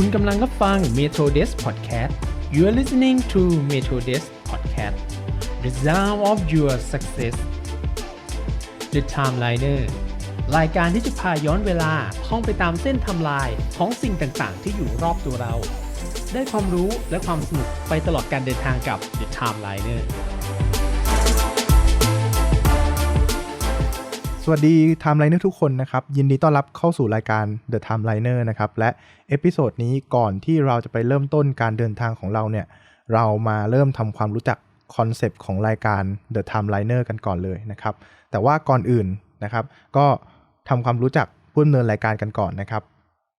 คุณกำลังรับฟัง Metro Desk Podcast You are listening to Metro Desk Podcast The Sound of Your Success The Timeliner รายการที่จะพาย้อนเวลาท่องไปตามเส้นทำลายของสิ่งต่างๆ ที่อยู่รอบตัวเรา ได้ความรู้และความสนุกไปตลอดการเดินทางกับ The Timeliner วัสดี Timeliner ทุกคนนะครับ ยินดีต้อนรับเข้าสู่รายการ The Timeliner นะครับ และเอพิโซดนี้ก่อนที่เราจะไปเริ่มต้นการเดินทางของเราเนี่ย เรามาเริ่มทำความรู้จักคอนเซปต์ของรายการ The Timeliner กันก่อนเลยนะครับ แต่ว่าก่อนอื่นนะครับ ก็ทำความรู้จักผู้ดำเนินรายการกันก่อนนะครับ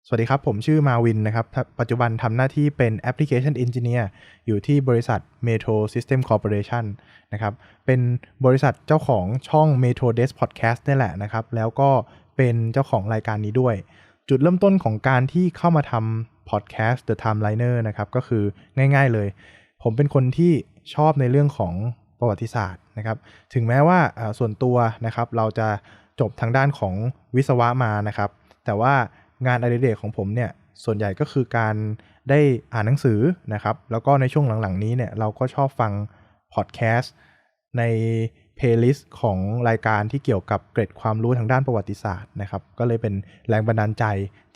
สวัสดีครับ ผมชื่อมาวินนะครับ ปัจจุบันทำหน้าที่เป็น Application Engineer อยู่ที่บริษัท Metro System Corporation นะครับ เป็นบริษัทเจ้าของช่อง Metro Desk Podcast นี่แหละนะครับ แล้วก็เป็นเจ้าของรายการนี้ด้วย จุดเริ่มต้นของการที่เข้ามาทำ Podcast The Timeliner นะครับ ก็คือง่าย ๆเลย ผมเป็นคนที่ชอบในเรื่องของประวัติศาสตร์นะครับ ถึงแม้ว่าอ่าส่วนตัวนะครับ เราจะจบทางด้านของวิศวะมานะครับ แต่ว่า งานอดิเรกของผมเนี่ยส่วนใหญ่ก็คือการได้อ่านหนังสือนะครับ แล้วก็ในช่วงหลังๆนี้เนี่ยเราก็ชอบฟังพอดแคสต์ในเพลย์ลิสต์ของรายการที่เกี่ยวกับเกร็ดความรู้ทางด้านประวัติศาสตร์นะครับ ก็เลยเป็นแรงบันดาลใจ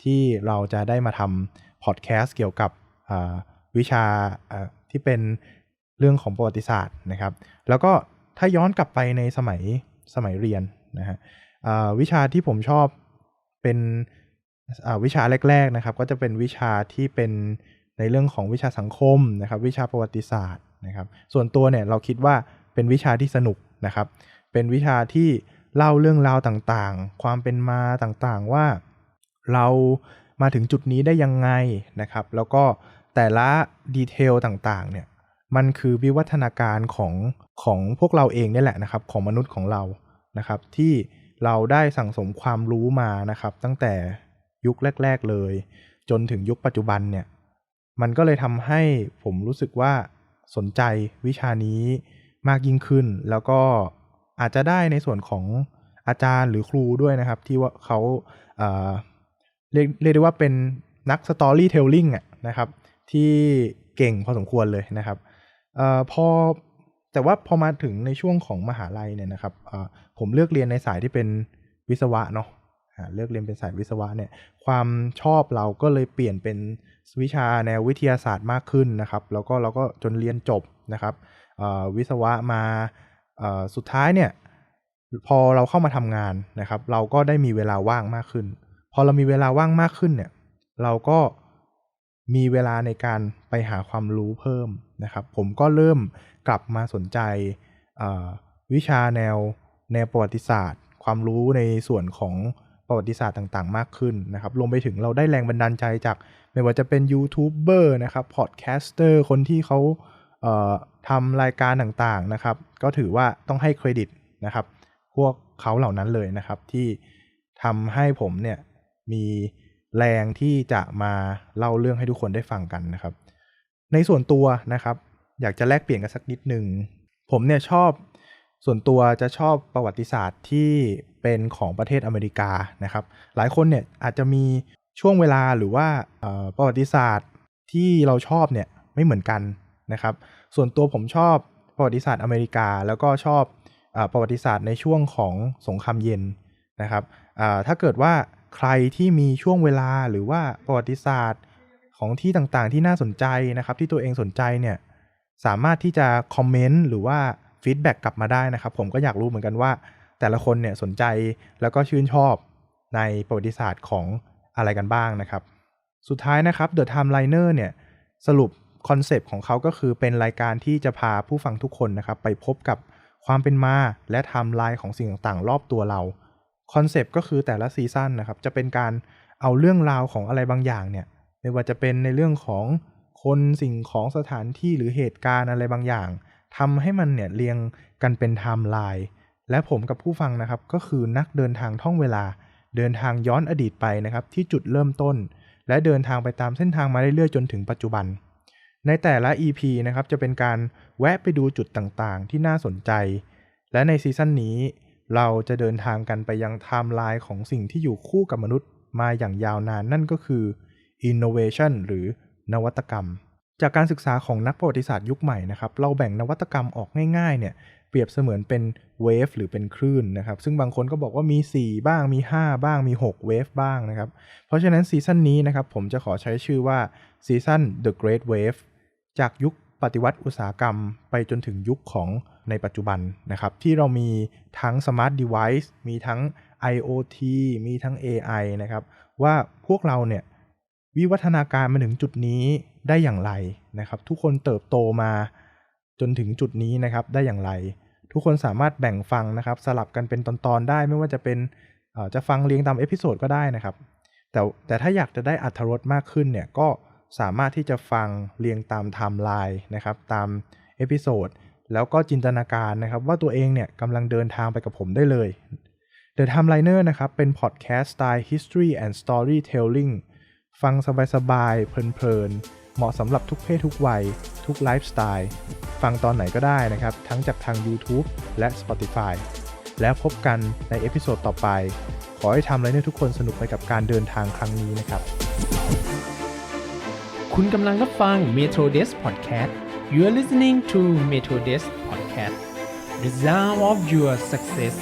ที่เราจะได้มาทำพอดแคสต์เกี่ยวกับวิชาที่เป็นเรื่องของประวัติศาสตร์นะครับ แล้วก็ถ้าย้อนกลับไปในสมัยสมัยเรียนนะฮะวิชาที่ผมชอบเป็น วิชาแรก ๆนะครับ ก็จะเป็นวิชาที่เป็นในเรื่องของวิชาสังคมนะครับ วิชาประวัติศาสตร์นะครับ ส่วนตัวเนี่ยเราคิดว่าเป็นวิชาที่สนุกนะครับ เป็นวิชาที่เล่าเรื่องราวต่างๆ ความเป็นมาต่างๆว่าเรามาถึงจุดนี้ได้ยังไงนะครับ แล้วก็แต่ละดีเทลต่างๆเนี่ยมันคือวิวัฒนาการของของพวกเราเองเนี่แหละนะครับ ของมนุษย์ของเรานะครับ ที่เราได้สั่งสมความรู้มานะครับ ตั้งแต่ ยุคแรก ๆเลย จนถึงยุคปัจจุบันเนี่ย มันก็เลยทำให้ผมรู้สึกว่าสนใจวิชานี้มากยิ่งขึ้น แล้วก็อาจจะได้ในส่วนของอาจารย์หรือครูด้วยนะครับ ที่ว่าเขาเอ่อเรียกเรียกได้ว่าเป็นนักสตอรี่เทลลิงอะนะครับ ที่เก่งพอสมควรเลยนะครับอพอแต่ว่าพอมาถึงในช่วงของมหาลัยเนี่ยนะครับผมเลือกเรียนในสายที่เป็นวิศวะเนาะ เลือกเรียนเป็นสายวิศวะเนี่ยความชอบเราก็เลยเปลี่ยนเป็นวิชาแนววิทยาศาสตร์มากขึ้นนะครับแล้วก็เราก็จนเรียนจบนะครับวิศวะมาสุดท้ายเนี่ยพอเราเข้ามาทำงานนะครับ เราก็ได้มีเวลาว่างมากขึ้น พอเรามีเวลาว่างมากขึ้นเนี่ยเราก็มีเวลาในการไปหาความรู้เพิ่มนะครับ ผมก็เริ่มกลับมาสนใจวิชาแนวแนวประวัติศาสตร์ ความรู้ในส่วนของ ประวัติศาสตร์ต่างๆ มากขึ้นนะครับรวมไปถึงเราได้แรงบันดาลใจจาก ไม่ว่าจะเป็นยูทูบเบอร์นะครับพอดแคสเตอร์คนที่เขาเทำรายการต่างๆนะครับ ก็ถือว่าต้องให้เครดิตนะครับ พวกเขาเหล่านั้นเลยนะครับ ที่ทำให้ผมเนี่ยมีแรงที่จะมาเล่าเรื่องให้ทุกคนได้ฟังกันนะครับ ในส่วนตัวนะครับ อยากจะแลกเปลี่ยนกันสักนิดหนึ่งผมเนี่ยชอบ ส่วนตัวจะชอบประวัติศาสตร์ที่เป็นของประเทศอเมริกานะครับ หลายคนเนี่ยอาจจะมีช่วงเวลาหรือว่าประวัติศาสตร์ที่เราชอบเนี่ยไม่เหมือนกันนะครับ ส่วนตัวผมชอบประวัติศาสตร์อเมริกา แล้วก็ชอบอประวัติศาสตร์ในช่วงของสงครามเย็นนะครับถ้าเกิดว่าใครที่มีช่วงเวลาหรือว่าประวัติศาสตร์ของที่ต่างๆที่น่าสนใจนะครับ ที่ตัวเองสนใจเนี่ยสามารถที่จะคอมเมนต์หรือว่า ฟีดแบ็กกลับมาได้นะครับ ผมก็อยากรู้เหมือนกันว่า แต่ละคนเนี่ยสนใจแล้วก็ชื่นชอบในประวัติศาสตร์ของอะไรกันบ้างนะครับ สุดท้ายนะครับ The Timeliner เนี่ยสรุปคอนเซปต์ของเขาก็คือเป็นรายการที่จะพาผู้ฟังทุกคนนะครับ ไปพบกับความเป็นมาและไทม์ไลน์ของสิ่งต่างๆ รอบตัวเราคอนเซปต์ก็คือแต่ละซีซั่นนะครับ จะเป็นการเอาเรื่องราวของอะไรบางอย่างเนี่ย ไม่ว่าจะเป็นในเรื่องของคนสิ่งของสถานที่หรือเหตุการณ์อะไรบางอย่าง ทำให้มันเนี่ยเรียงกันเป็นไทม์ไลน์และผมกับผู้ฟังนะครับก็คือนักเดินทางท่องเวลา เดินทางย้อนอดีตไปนะครับที่จุดเริ่มต้น และเดินทางไปตามเส้นทางมาเรื่อยๆจนถึงปัจจุบัน ในแต่ละ EP นะครับจะเป็นการแวะไปดูจุดต่างๆ ที่น่าสนใจ และในซีซั่นนี้ เราจะเดินทางกันไปยังไทม์ไลน์ของสิ่งที่อยู่คู่กับมนุษย์มาอย่างยาวนานนั่นก็คือ innovation หรือนวัตกรรม จากการศึกษาของนักประวัติศาสตร์ยุคใหม่นะครับ เราแบ่งนวัตกรรมออกง่ายๆ เนี่ยเปรียบเสมือนเป็นเวฟหรือเป็นคลื่นนะครับ ซึ่งบางคนก็บอกว่ามี 4 บ้างมี 5 บ้างมี 6 เวฟบ้างนะครับ เพราะฉะนั้นซีซั่นนี้นะครับผมจะขอใช้ชื่อว่าซีซั่น The Great Wave จากยุคปฏิวัติอุตสาหกรรมไปจนถึงยุคของในปัจจุบันนะครับ ที่เรามีทั้ง Smart Device มีทั้ง IoT มีทั้ง AI นะครับ ว่าพวกเราเนี่ยวิวัฒนาการมาถึงจุดนี้ ได้อย่างไรนะครับ ทุกคนเติบโตมาจนถึงจุดนี้นะครับได้อย่างไร ทุกคนสามารถแบ่งฟังนะครับ สลับกันเป็นตอนๆได้ไม่ว่าจะเป็นจะฟังเรียงตามเอพิโซดก็ได้นะครับ แต่แต่ถ้าอยากจะได้อัธรสมากขึ้นเนี่ยก็สามารถที่จะฟังเรียงตามไทม์ไลน์นะครับตามเอพิโซดแล้วก็จินตนาการนะครับ ว่าตัวเองเนี่ยกำลังเดินทางไปกับผมได้เลย The Timeliner นะครับ เป็นพอดแคสต์สไตล์ History and Storytelling ฟังสบายๆ เพลินๆ เหมาะสำหรับทุกเพศทุกวัย ทุกไลฟ์สไตล์ ฟังตอนไหนก็ได้นะครับ ทั้งจากทาง YouTube และ Spotify แล้วพบกันในเอพิโซดต่อไป ขอให้ทำอะไรให้ทุกคนสนุกไปกับการเดินทางครั้งนี้นะครับ คุณกำลังรับฟัง Metro Desk Podcast You are listening to Metro Desk Podcast The Sound of Your Success